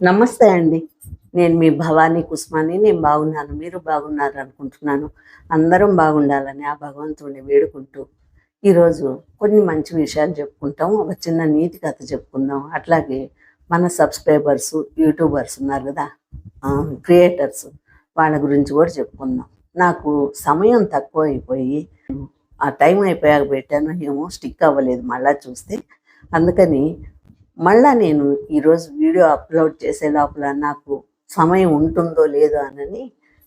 నమస్తే అండి. నేను మీ భవానీ కుస్మాని. నేను బాగున్నాను. మీరు బాగున్నారు అనుకుంటున్నాను. అందరం బాగుండాలని ఆ భగవంతుడిని వేడుకుంటూ ఈరోజు కొన్ని మంచి విషయాలు చెప్పుకుంటాం ఒక చిన్న నీతి కథ చెప్పుకుందాం. అట్లాగే మన సబ్స్క్రైబర్స్ యూట్యూబర్స్ ఉన్నారు కదా క్రియేటర్స్ వాళ్ళ గురించి కూడా చెప్పుకుందాం. నాకు సమయం తక్కువ అయిపోయి ఆ టైం అయిపోయాక పెట్టాను ఏమో స్టిక్ అవ్వలేదు మళ్ళా చూస్తే. అందుకని మళ్ళా నేను ఈరోజు వీడియో అప్లోడ్ చేసే లోపల నాకు సమయం ఉంటుందో లేదో అని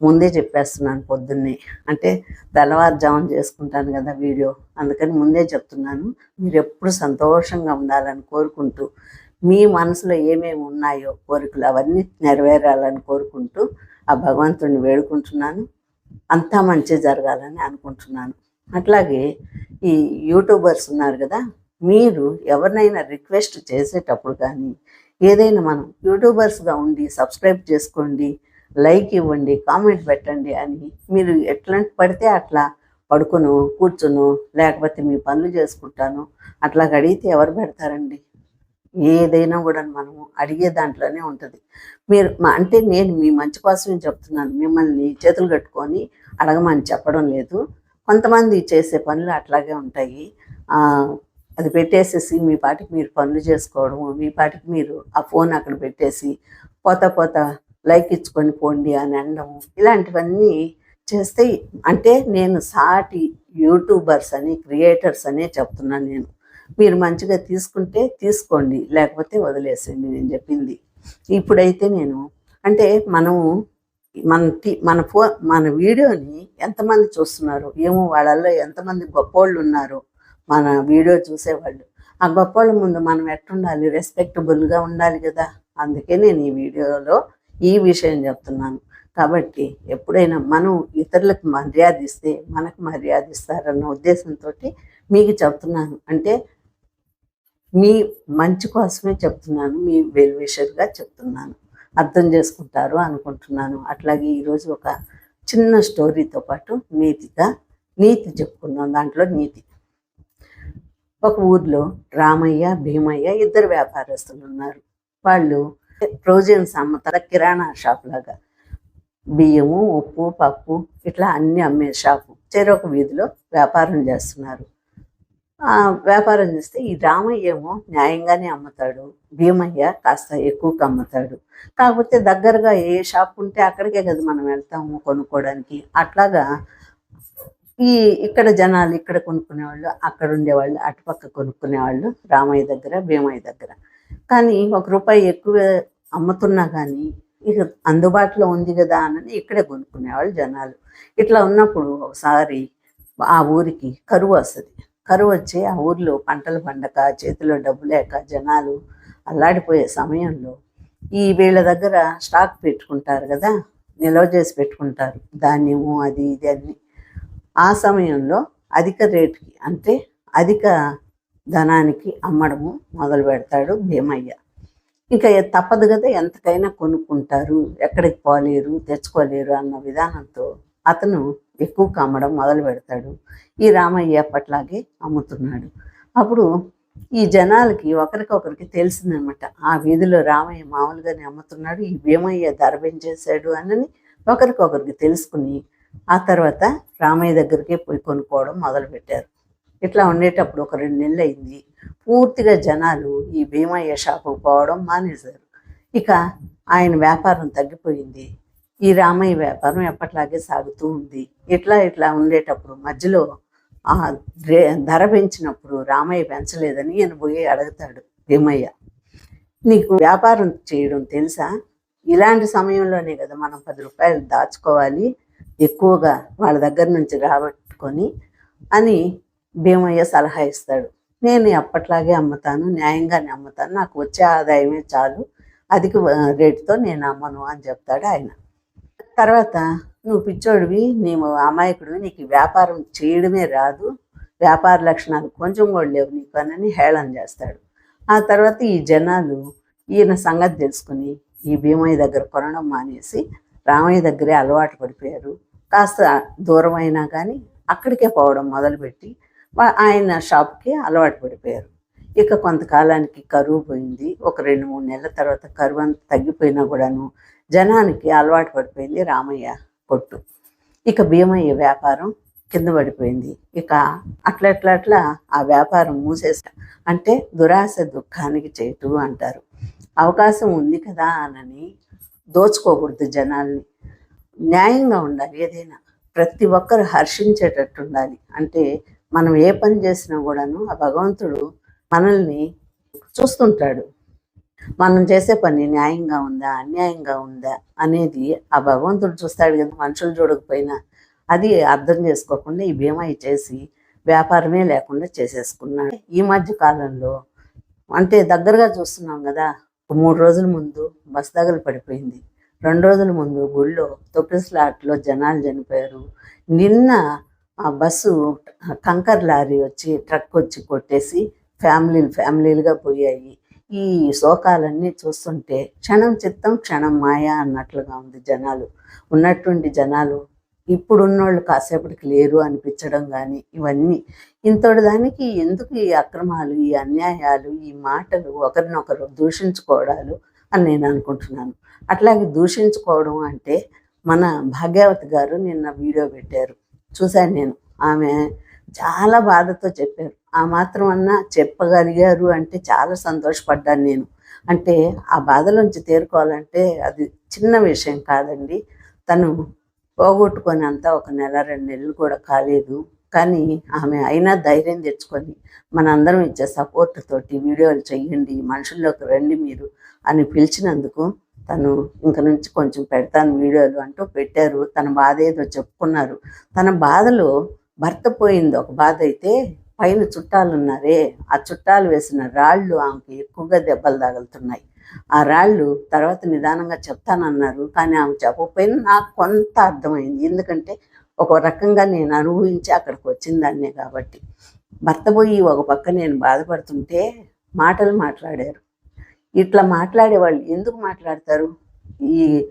ముందే చెప్పేస్తున్నాను పొద్దున్నే. అంటే తెల్లవారుజామున చేసుకుంటాను కదా వీడియో. అందుకని ముందే చెప్తున్నాను. మీరు ఎప్పుడు సంతోషంగా ఉండాలని కోరుకుంటూ మీ మనసులో ఏమేమి ఉన్నాయో కోరికలు అవన్నీ నెరవేరాలని కోరుకుంటూ ఆ భగవంతుడిని వేడుకుంటున్నాను. అంతా మంచి జరగాలని అనుకుంటున్నాను. అట్లాగే ఈ యూట్యూబర్స్ ఉన్నారు కదా మీరు ఎవరినైనా రిక్వెస్ట్ చేసేటప్పుడు కానీ ఏదైనా మనం యూట్యూబర్స్గా ఉండి సబ్స్క్రైబ్ చేసుకోండి లైక్ ఇవ్వండి కామెంట్ పెట్టండి అని మీరు ఎట్లాంటి పడితే అట్లా పడుకును కూర్చును లేకపోతే మీ పనులు చేసుకుంటాను అట్లా అడిగితే ఎవరు పెడతారండి? ఏదైనా కూడా మనము అడిగే దాంట్లోనే ఉంటుంది. మీరు అంటే నేను మీ మంచి కోసమే చెప్తున్నాను. మిమ్మల్ని చేతులు కట్టుకొని అడగమని చెప్పడం లేదు. కొంతమంది చేసే పనులు అట్లాగే ఉంటాయి. అది పెట్టేసేసి మీ పాటికి మీరు పనులు చేసుకోవడము మీ పాటికి మీరు ఆ ఫోన్ అక్కడ పెట్టేసి పోత పోత లైక్ ఇచ్చుకొని పోండి అని అనడం ఇలాంటివన్నీ చేస్తే అంటే నేను సాటి యూట్యూబర్స్ అని క్రియేటర్స్ అనే చెప్తున్నాను నేను. మీరు మంచిగా తీసుకుంటే తీసుకోండి లేకపోతే వదిలేసేయండి నేను చెప్పింది. ఇప్పుడైతే నేను అంటే మనము మన టీ మన ఫో మన వీడియోని ఎంతమంది చూస్తున్నారు? ఏమో వాళ్ళల్లో ఎంతమంది గొప్పోళ్ళు ఉన్నారు మన వీడియో చూసేవాళ్ళు. ఆ గొప్పోళ్ళ ముందు మనం ఎట్టుండాలి? రెస్పెక్టబుల్గా ఉండాలి కదా? అందుకే నేను ఈ వీడియోలో ఈ విషయం చెప్తున్నాను. కాబట్టి ఎప్పుడైనా మనం ఇతరులకు మర్యాద ఇస్తే మనకు మర్యాద ఇస్తారన్న ఉద్దేశంతో మీకు చెప్తున్నాను. అంటే మీ మంచి కోసమే చెప్తున్నాను. మీ వెల్విషర్గా చెప్తున్నాను. అర్థం చేసుకుంటారు అనుకుంటున్నాను. అట్లాగే ఈరోజు ఒక చిన్న స్టోరీతో పాటు నీతిగా నీతి చెప్పుకుందాం. దాంట్లో నీతి ఒక ఊర్లో రామయ్య భీమయ్య ఇద్దరు వ్యాపారస్తులు ఉన్నారు. వాళ్ళు ప్రోజెన్స్ అమ్ముతారు కిరాణా షాప్ లాగా. బియ్యము ఉప్పు పప్పు ఇట్లా అన్ని అమ్మే షాపు. చెరొక వీధిలో వ్యాపారం చేస్తున్నారు. ఆ వ్యాపారం చేస్తే ఈ రామయ్య ఏమో న్యాయంగానే అమ్ముతాడు. భీమయ్య కాస్త ఎక్కువగా అమ్ముతాడు. కాకపోతే దగ్గరగా ఏ షాప్ ఉంటే అక్కడికే కదా మనం వెళ్తాము కొనుక్కోవడానికి. అట్లాగా ఈ ఇక్కడ జనాలు ఇక్కడ కొనుక్కునేవాళ్ళు అక్కడ ఉండేవాళ్ళు అటుపక్క కొనుక్కునేవాళ్ళు రామయ్య దగ్గర భీమయ్య దగ్గర. కానీ ఒక రూపాయి ఎక్కువ అమ్ముతున్నా కానీ ఇక అందుబాటులో ఉంది కదా అని ఇక్కడే కొనుక్కునేవాళ్ళు జనాలు. ఇట్లా ఉన్నప్పుడు ఒకసారి ఆ ఊరికి కరువు వస్తుంది. కరువు వచ్చి ఆ ఊర్లో పంటలు పండక చేతిలో డబ్బు లేక జనాలు అల్లాడిపోయే సమయంలో ఈ వీళ్ళ దగ్గర స్టాక్ పెట్టుకుంటారు కదా నిల్వ చేసి పెట్టుకుంటారు. ధాన్యము అది ఇది అన్ని ఆ సమయంలో అధిక రేటుకి అంటే అధిక ధనానికి అమ్మడము మొదలు పెడతాడు భీమయ్య. ఇంకా తప్పదు కదా ఎంతకైనా కొనుక్కుంటారు ఎక్కడికి పోలేరు తెచ్చుకోలేరు అన్న విధానంతో అతను ఎక్కువ అమ్మడం మొదలు పెడతాడు. ఈ రామయ్య అప్పట్లాగే అమ్ముతున్నాడు. అప్పుడు ఈ జనాలకి ఒకరికొకరికి తెలిసిందనమాట ఆ వీధిలో రామయ్య మామూలుగానే అమ్ముతున్నాడు ఈ భీమయ్య ధర పెంచేశాడు అని ఒకరికొకరికి తెలుసుకుని ఆ తర్వాత రామయ్య దగ్గరికే పోయి కొనుక్కోవడం మొదలుపెట్టారు. ఇట్లా ఉండేటప్పుడు ఒక రెండు నెలలు అయింది పూర్తిగా జనాలు ఈ భీమయ్య షాపుకు పోవడం మానేశారు. ఇక ఆయన వ్యాపారం తగ్గిపోయింది. ఈ రామయ్య వ్యాపారం ఎప్పట్లాగే సాగుతూ ఉంది. ఇట్లా ఇట్లా ఉండేటప్పుడు మధ్యలో ఆ ధర పెంచినప్పుడు రామయ్య పెంచలేదని ఈయన పోయి అడుగుతాడు భీమయ్య. నీకు వ్యాపారం చేయడం తెలుసా? ఇలాంటి సమయంలోనే కదా మనం పది రూపాయలు దాచుకోవాలి. ఎక్కువగా వాళ్ళ దగ్గర నుంచి రాబట్టుకొని అని భీమయ్య సలహా ఇస్తాడు. నేను ఎప్పట్లాగే అమ్ముతాను న్యాయంగానే అమ్ముతాను నాకు వచ్చే ఆదాయమే చాలు అధిక రేటుతో నేను అమ్మను అని చెప్తాడు ఆయన. తర్వాత నువ్వు పిచ్చోడివి నీవు అమాయకుడివి నీకు వ్యాపారం చేయడమే రాదు వ్యాపార లక్షణాలు కొంచెం కూడా లేవు నీకు అని హేళన చేస్తాడు. ఆ తర్వాత ఈ జనాలు ఈయన సంగతి తెలుసుకుని ఈ భీమయ్య దగ్గర కొనడం మానేసి రామయ్య దగ్గరే అలవాటు పడిపోయారు. కాస్త దూరం అయినా కానీ అక్కడికే పోవడం మొదలుపెట్టి ఆయన షాప్కి అలవాటు పడిపోయారు. ఇక కొంతకాలానికి కరువు పోయింది. ఒక రెండు మూడు నెలల తర్వాత కరువు అంతా తగ్గిపోయినా కూడాను జనానికి అలవాటు పడిపోయింది రామయ్య కొట్టు ఇక భీమయ్య వ్యాపారం కింద పడిపోయింది. ఇక అట్లా అట్లా అట్లా ఆ వ్యాపారం మూసేసా అంటే దురాశ దుఃఖానికి చేటు అంటారు. అవకాశం ఉంది కదా అనని దోచుకోకూడదు జనాల్ని. న్యాయంగా ఉండాలి ఏదైనా. ప్రతి ఒక్కరు హర్షించేటట్టు ఉండాలి అంటే మనం ఏ పని చేసినా కూడాను ఆ భగవంతుడు మనల్ని చూస్తుంటాడు. మనం చేసే పని న్యాయంగా ఉందా అన్యాయంగా ఉందా అనేది ఆ భగవంతుడు చూస్తాడు కదా మనుషులు చూడకపోయినా. అది అర్థం చేసుకోకుండా ఈ భీమా చేసి వ్యాపారమే లేకుండా చేసేసుకున్నాడు. ఈ మధ్య కాలంలో అంటే దగ్గరగా చూస్తున్నాం కదా ఒక మూడు రోజుల ముందు బస్ దగ్గర పడిపోయింది రెండు రోజుల ముందు గుళ్ళో తొక్కిస్లాట్లో జనాలు చనిపోయారు. నిన్న ఆ బస్సు కంకర్ లారీ వచ్చి ట్రక్ వచ్చి కొట్టేసి ఫ్యామిలీలు ఫ్యామిలీలుగా పోయాయి. ఈ శోకాలన్నీ చూస్తుంటే క్షణం చిత్తం క్షణం మాయ అన్నట్లుగా ఉంది జనాలు. ఉన్నటువంటి జనాలు ఇప్పుడున్నోళ్ళు కాసేపటికి లేరు అనిపించడం కానీ ఇవన్నీ. ఇంతటి దానికి ఎందుకు ఈ అక్రమాలు ఈ అన్యాయాలు ఈ మాటలు ఒకరినొకరు దూషించుకోవడాలు అని నేను అనుకుంటున్నాను. అట్లాగే దూషించుకోవడం అంటే మన భాగ్యవతి గారు నిన్న వీడియో పెట్టారు. చూశాను నేను. ఆమె చాలా బాధతో చెప్పారు. ఆ మాత్రం అన్నా చెప్పగలిగారు అంటే చాలా సంతోషపడ్డాను నేను. అంటే ఆ బాధలోంచి తేరుకోవాలంటే అది చిన్న విషయం కాదండి. తను పోగొట్టుకొని అంతా ఒక నెల రెండు నెలలు కూడా కాలేదు. కానీ ఆమె అయినా ధైర్యం తెచ్చుకొని మనందరం ఇచ్చే సపోర్ట్ తోటి వీడియోలు చెయ్యండి మనుషుల్లోకి రండి మీరు అని పిలిచినందుకు తను ఇంక నుంచి కొంచెం పెడతాను వీడియోలు అంటూ పెట్టారు. తన బాధ ఏదో చెప్పుకున్నారు. తన బాధలో భర్త పోయింది. ఒక బాధ అయితే పైన చుట్టాలు ఉన్నారే ఆ చుట్టాలు వేసిన రాళ్ళు ఆమెకి ఎక్కువగా దెబ్బలు తగులుతున్నాయి. ఆ రాళ్ళు తర్వాత నిదానంగా చెప్తానన్నారు. కానీ ఆమె చెప్పకపోయినా నాకు కొంత అర్థమైంది. ఎందుకంటే ఒక రకంగా నేను అనుభవించి అక్కడికి వచ్చిందాన్నే కాబట్టి. భర్త పోయి ఒక పక్క నేను బాధపడుతుంటే మాటలు మాట్లాడారు. ఇట్లా మాట్లాడే వాళ్ళు ఎందుకు మాట్లాడతారు? ఈ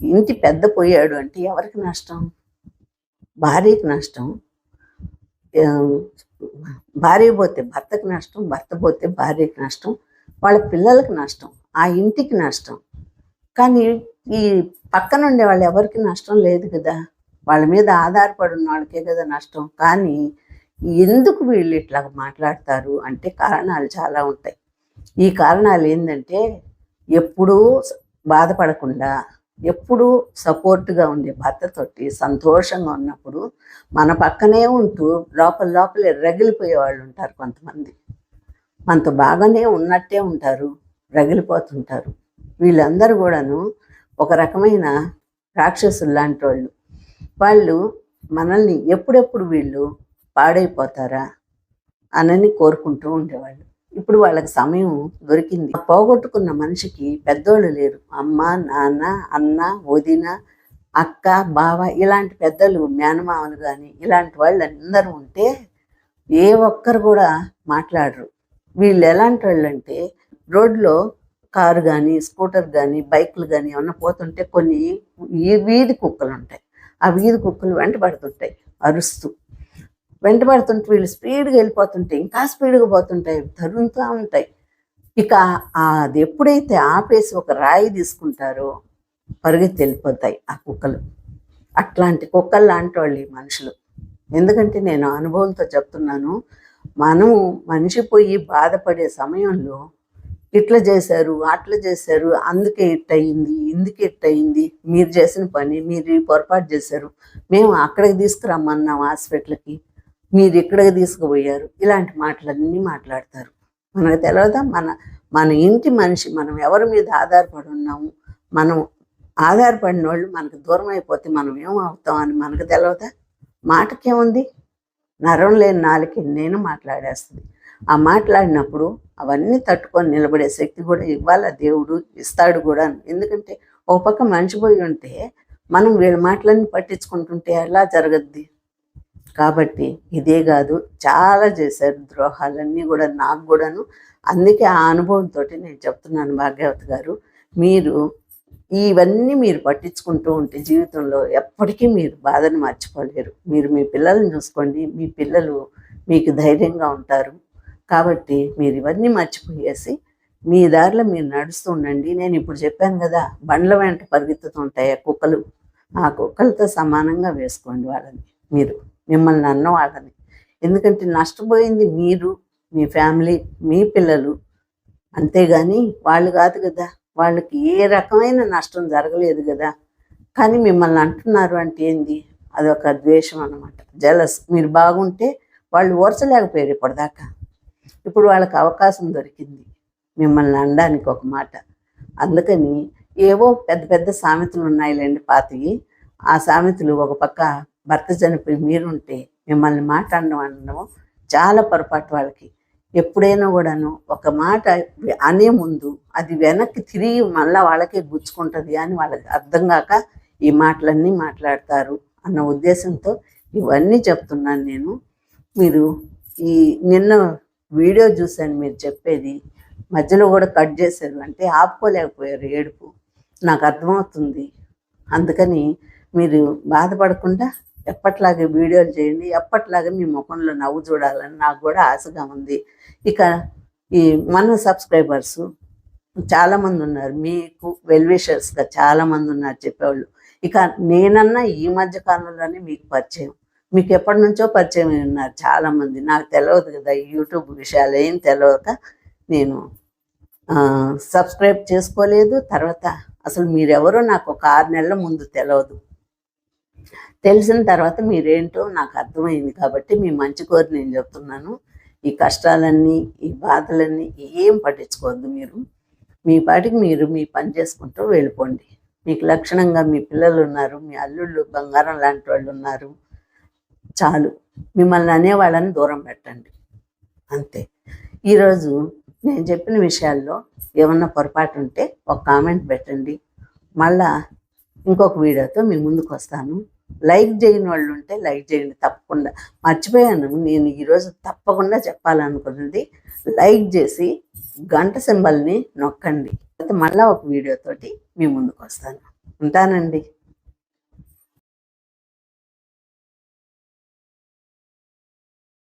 ఇంటి పెద్ద పోయాడు అంటే ఎవరికి నష్టం? భార్యకి నష్టం? భార్య పోతే భర్తకు నష్టం భర్త పోతే భార్యకి నష్టం వాళ్ళ పిల్లలకు నష్టం ఆ ఇంటికి నష్టం. కానీ ఈ పక్కన ఉండే వాళ్ళు ఎవరికి నష్టం లేదు కదా? వాళ్ళ మీద ఆధారపడి ఉన్న వాళ్ళకే కదా నష్టం. కానీ ఎందుకు వీళ్ళు ఇట్లా మాట్లాడతారు అంటే కారణాలు చాలా ఉంటాయి. ఈ కారణాలు ఏంటంటే ఎప్పుడూ బాధపడకుండా ఎప్పుడూ సపోర్ట్గా ఉండే భర్తతోటి సంతోషంగా ఉన్నప్పుడు మన పక్కనే ఉంటూ లోపల లోపలే రగిలిపోయే వాళ్ళు ఉంటారు కొంతమంది. మనతో బాగానే ఉన్నట్టే ఉంటారు రగిలిపోతుంటారు. వీళ్ళందరూ కూడాను ఒక రకమైన రాక్షసులు లాంటి వాళ్ళు. వాళ్ళు మనల్ని ఎప్పుడెప్పుడు వీళ్ళు పాడైపోతారా అనని కోరుకుంటూ ఉండేవాళ్ళు. ఇప్పుడు వాళ్ళకి సమయం దొరికింది. పోగొట్టుకున్న మనిషికి పెద్దోళ్ళు లేరు. అమ్మ నాన్న అన్న వదిన అక్క బావ ఇలాంటి పెద్దలు మేనమామలు కానీ ఇలాంటి వాళ్ళు అందరూ ఉంటే ఏ ఒక్కరు కూడా మాట్లాడరు. వీళ్ళు ఎలాంటి వాళ్ళు అంటే రోడ్లో కారు కానీ స్కూటర్ కానీ బైకులు కానీ ఏమన్నా పోతుంటే కొన్ని ఈ వీధి కుక్కలు ఉంటాయి ఆ వీధి కుక్కలు వెంటబడుతుంటాయి అరుస్తూ. వెంటబడుతుంటే వీళ్ళు స్పీడ్గా వెళ్ళిపోతుంటే ఇంకా స్పీడ్గా పోతుంటాయి తరుముతూ ఉంటాయి. ఇక అది ఎప్పుడైతే ఆపేసి ఒక రాయి తీసుకుంటారో పరిగెత్తి వెళ్ళిపోతాయి ఆ కుక్కలు. అట్లాంటి కుక్కలు లాంటి వాళ్ళు ఈ మనుషులు. ఎందుకంటే నేను అనుభవంతో చెప్తున్నాను మనం మనిషి పోయి బాధపడే సమయంలో ఇట్లా చేశారు అట్లా చేశారు అందుకే ఇట్ అయింది ఇందుకే ఇట్ అయింది. మీరు చేసిన పని మీరు పొరపాటు చేశారు. మేము అక్కడికి తీసుకురమ్మన్నాం హాస్పిటల్కి. మీరు ఇక్కడికి తీసుకుపోయారు. ఇలాంటి మాటలన్నీ మాట్లాడతారు. మనకు తెలియదా మన మన ఇంటి మనిషి మనం ఎవరి మీద ఆధారపడి ఉన్నాము? మనం ఆధారపడిన వాళ్ళు మనకు దూరం అయిపోతే మనం ఏమవుతాం అని మనకు తెలియదా మాటకేముంది? నరం లేని నాలుగు నేను మాట్లాడేస్తుంది. ఆ మాట్లాడినప్పుడు అవన్నీ తట్టుకొని నిలబడే శక్తి కూడా ఇవ్వాలా? దేవుడు ఇస్తాడు కూడా. ఎందుకంటే ఒక పక్క మనిషి పోయి ఉంటే మనం వీళ్ళ మాటలన్నీ పట్టించుకుంటుంటే ఎలా జరగద్ది? కాబట్టి ఇదే కాదు చాలా చేశారు ద్రోహాలన్నీ కూడా నాకు కూడాను. అందుకే ఆ అనుభవంతో నేను చెప్తున్నాను భాగ్యవతి గారు. మీరు ఇవన్నీ మీరు పట్టించుకుంటూ ఉంటే జీవితంలో ఎప్పటికీ మీరు బాధను మర్చిపోలేరు. మీరు మీ పిల్లల్ని చూసుకోండి. మీ పిల్లలు మీకు ధైర్యంగా ఉంటారు. కాబట్టి మీరు ఇవన్నీ మర్చిపోయేసి మీ దారిలో మీరు నడుస్తూ ఉండండి. నేను ఇప్పుడు చెప్పాను కదా బండ్ల వెంట పరిగెత్తుతుంటాయి ఆ కుక్కలు? ఆ కుక్కలతో సమానంగా వేసుకోండి వాళ్ళని. మీరు మిమ్మల్ని అన్న వాళ్ళని. ఎందుకంటే నష్టపోయింది మీరు మీ ఫ్యామిలీ మీ పిల్లలు. అంతేగాని వాళ్ళు కాదు కదా వాళ్ళకి ఏ రకమైన నష్టం జరగలేదు కదా. కానీ మిమ్మల్ని అంటున్నారు అంటే ఏంది? అదొక ద్వేషం అనమాట జలస్. మీరు బాగుంటే వాళ్ళు ఓర్చలేకపోయారు ఇప్పటిదాకా. ఇప్పుడు వాళ్ళకి అవకాశం దొరికింది మిమ్మల్ని అనడానికి ఒక మాట. అందుకని ఏవో పెద్ద పెద్ద సామెతలు ఉన్నాయిలేండి పాతవి. ఆ సామెతలు ఒక పక్క భర్త చనిపోయి మీరుంటే మిమ్మల్ని మాట్లాడడం అనడం చాలా పొరపాటు వాళ్ళకి. ఎప్పుడైనా కూడాను ఒక మాట అనే ముందు అది వెనక్కి తిరిగి మళ్ళీ వాళ్ళకే గుచ్చుకుంటుంది అని వాళ్ళకి అర్థం కాక ఈ మాటలన్నీ మాట్లాడతారు అన్న ఉద్దేశంతో ఇవన్నీ చెప్తున్నాను నేను. మీరు ఈ నిన్న వీడియో చూశాను మీరు చెప్పేది. మధ్యలో కూడా కట్ చేశారు. అంటే ఆపుకోలేకపోయారు ఏడుపు. నాకు అర్థమవుతుంది. అందుకని మీరు బాధపడకుండా ఎప్పట్లాగే వీడియోలు చేయండి. ఎప్పట్లాగే మీ ముఖంలో నవ్వు చూడాలని నాకు కూడా ఆశగా ఉంది. ఇక ఈ మన సబ్స్క్రైబర్స్ చాలామంది ఉన్నారు. మీకు వెల్విషర్స్గా చాలామంది ఉన్నారు చెప్పేవాళ్ళు. ఇక నేనన్నా ఈ మధ్య కాలంలోనే మీకు పరిచయం. మీకు ఎప్పటి నుంచో పరిచయం అయి ఉన్నారు చాలామంది. నాకు తెలియదు కదా యూట్యూబ్ విషయాలు ఏం తెలియక నేను సబ్స్క్రైబ్ చేసుకోలేదు. తర్వాత అసలు మీరెవరో నాకు ఒక ఆరు నెలల ముందు తెలియదు తెలిసిన తర్వాత మీరేంటో నాకు అర్థమైంది కాబట్టి మీ మంచి కోరి నేను చెప్తున్నాను. ఈ కష్టాలన్నీ ఈ బాధలన్నీ ఏం పట్టించుకోవద్దు మీరు. మీ పాటికి మీరు మీ పని చేసుకుంటూ వెళ్ళిపోండి. మీకు లక్షణంగా మీ పిల్లలు ఉన్నారు మీ అల్లుళ్ళు బంగారం లాంటి వాళ్ళు ఉన్నారు. చాలు. మిమ్మల్ని అనేవాళ్ళని దూరం పెట్టండి. అంతే. ఈరోజు నేను చెప్పిన విషయాల్లో ఏమన్నా పొరపాటు ఉంటే ఒక కామెంట్ పెట్టండి. మళ్ళా ఇంకొక వీడియోతో మీ ముందుకు వస్తాను. లైక్ చేయని వాళ్ళు ఉంటే లైక్ చేయండి. తప్పకుండా. మర్చిపోయాను. నేను ఈరోజు తప్పకుండా చెప్పాలనుకున్నది లైక్ చేసి గంట సింబల్ని నొక్కండి. అయితే మళ్ళీ ఒక వీడియోతోటి మీ ముందుకు వస్తాను. ఉంటానండి.